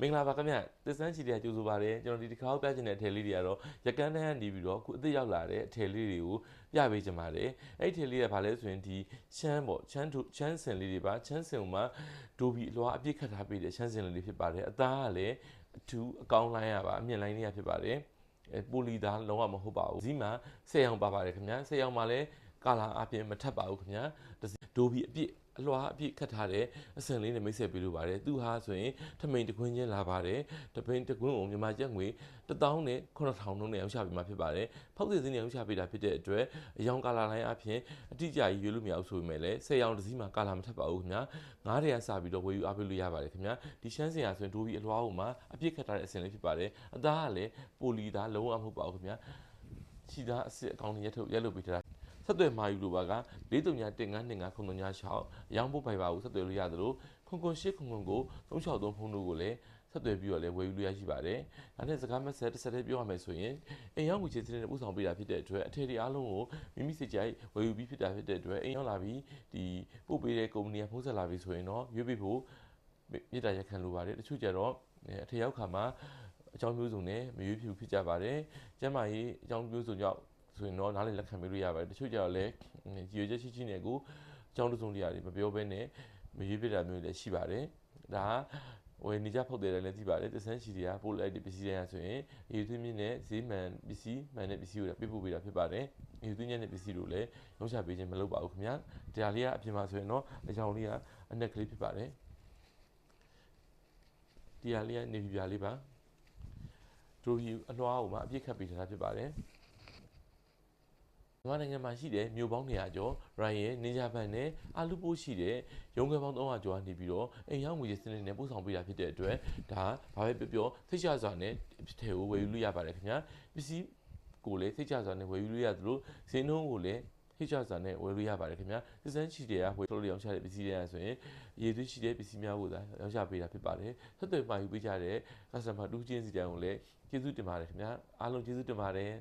မင်္ဂလာပါခင်ဗျသစ္ဆန်းချီတရားကြိုဆိုပါတယ်ကျွန်တော်ဒီတစ်ခါပြချင်တဲ့အထည်လေးတွေကတော့ရကန်းတန်းကနေပြီးတော့အခုအသစ်ရောက်လာတဲ့အထည်လေးတွေကိုပြပေးချင်ပါတယ်အဲ့ဒီထည်လေးကဘာလဲဆိုရင်ဒီချမ်းပေါ့ချမ်းချမ်းစင်လေးတွေပါချမ်းစင်မှာဒိုဘီအလွှာအပြည့်ခတ်ထားပေးတဲ့ချမ်းစင်လေးတွေဖြစ်ပါတယ်အသားကလည်းအထူးအကောင်းလိုင်းရပါအမြင့်လိုင်းလေးရဖြစ်ပါတယ်အဲပိုလီသားလုံးဝမဟုတ်ပါဘူးဇီမှာ၁၀ရောင်ပါပါတယ်ခင်ဗျ၁၀ရောင်မှာလည်း ကာလာအပြင်မထပ်ပါဘူးခင်ဗျဒိုဘီအပြည့်အလွှာအပြည့်ခတ်ထားတဲ့အစင်လေးနဲ့မိတ်ဆက်ပေးလို့ပါတယ်သူဟာဆိုရင်ထမိန်တကွင်းချင်းလာပါတယ်တပိန်တကွင်းကိုမြန်မာကျပ်ငွေ1000နဲ့9000နှုန်းနဲ့အောင်ချပေးမှာဖြစ်ပါတယ်ဖောက်စီစင်းနဲ့အောင်ချပေးတာဖြစ်တဲ့အတွက်အယောင်ကာလာလိုင်းအပြင်အတိအကျကြီးရွေးလို့မရဘူးဆိုပေမဲ့လည်း10ရောင်တစ်စီးမှာကာလာမထပ်ပါဘူးခင်ဗျာ9တရာစပြီးတော့ဝယ်ယူအားပေးလို့ရပါတယ်ခင်ဗျာဒီရှမ်းစင်ရဆိုရင်ဒိုဘီအလွှားဟိုမှာအပြည့်ခတ်ထားတဲ့အစင်လေးဖြစ်ပါတယ်အသားကလည်းပိုလီသားလုံးဝမဟုတ်ပါဘူးခင်ဗျာခြိသားအစ်စ်အကောင့်ရက်ထုတ်ရက်လုပ်ပေးထား ဆက်သွယ်မာယူလိုပါက43955996ရောင်းဖို့ပိုင်ပါဘူးဆက်သွယ်လို့ရတယ်လို့ခွန်ခွန်ရှစ်ခွန်ခွန်ကို363ဖုန်းတို့ကိုလည်းဆက်သွယ်ပြီးတော့လည်းဝယ်ယူလို့ရရှိပါတယ်။ဒါနဲ့စကားမဆက်တစ်ဆက်တည်းပြောရမယ်ဆိုရင်အိမ်ရောက်ငွေချေစနစ်နဲ့ပို့ဆောင်ပေးတာဖြစ်တဲ့အတွက်အထည်တွေအားလုံးကိုမိမိစိတ်ကြိုက်ဝယ်ယူပြီးဖြစ်တာဖြစ်တဲ့အတွက်အိမ်ရောက်လာပြီးဒီပို့ပေးတဲ့ကုမ္ပဏီကဖုန်းဆက်လာပြီးဆိုရင်တော့ရွေးပေးဖို့မြေတားရက်ခံလိုပါတယ်။တချို့ကြတော့အထည်ရောက်ခါမှာအကြောင်းမျိုးစုံနဲ့မရွေးဖြူဖြစ်ကြပါတယ်။ကျမ်းမာရေးအကြောင်းမျိုးစုံကြောင့် ဆိုရင်တော့နားလည်လက်ခံပေးလို့ရပါတယ်တချို့ကြတော့လည်းရည်ရွယ်ချက်ရှိရှိနဲ့ကိုအကြောင်းတစုံတရာတွေမပြောဘဲနဲ့မရွေးပြတာမျိုးလည်းရှိပါတယ်ဒါဝယ်နေကြဖောက်တယ်လည်းသိပါတယ်တဆန်းရှိတွေကပို့လိုက်တဲ့ပစ္စည်းတွေကဆိုရင်ရေသွင်းမြင့်နဲ့ဈေးမှန်ပစ္စည်းမှန်တဲ့ပစ္စည်းကိုပြပို့ပေးတာဖြစ်ပါတယ်ရေသွင်းညက်တဲ့ပစ္စည်းတို့လည်းရောင်းချပေးခြင်းမလုပ်ပါဘူးခင်ဗျာတရားလေးကအပြင်မှာဆိုရင်တော့အကြောင်းလေးကအနက်ကလေးဖြစ်ပါတယ်တရားလေးကနေပြပြလေးပါတို့ဒီအလွှားကိုမှအပြစ်ခတ်ပေးထားတာဖြစ်ပါတယ် မြန်မာနိုင်ငံမှာရှိတဲ့မြို့ပေါင်း200ကျော်ရိုင်ရဲနေဂျာဘန်နဲ့အာလူပိုးရှိတဲ့ရုံးခွဲပေါင်း300ကျော်ကနေပြီးတော့အိမ်ရောက်ငွေစနစ်နဲ့ပို့ဆောင်ပေးတာဖြစ်တဲ့အတွက်ဒါဘာပဲပြောပြောသိချစွာနဲ့ထဲကိုဝယ်ယူလို့ရပါတယ်ခင်ဗျာပစ္စည်းကိုလည်းသိချစွာနဲ့ဝယ်ယူလို့ရသလိုဈေးနှုန်းကိုလည်းဟိချစာနဲ့ဝယ်လို့ရပါတယ်ခင်ဗျာစစ်စမ်းချီတွေကဝယ်လို့ရောင်းချတဲ့ပစ္စည်းတွေဆိုရင်ရေသွေးရှိတဲ့ပစ္စည်းများကိုသာရောင်းချပေးတာဖြစ်ပါတယ်ဆက်သွယ်မှာယူပေးကြတဲ့ customer တူးချင်းစီတိုင်းကိုလည်းကျေးဇူးတင်ပါတယ်ခင်ဗျာအားလုံးကျေးဇူးတင်ပါတယ်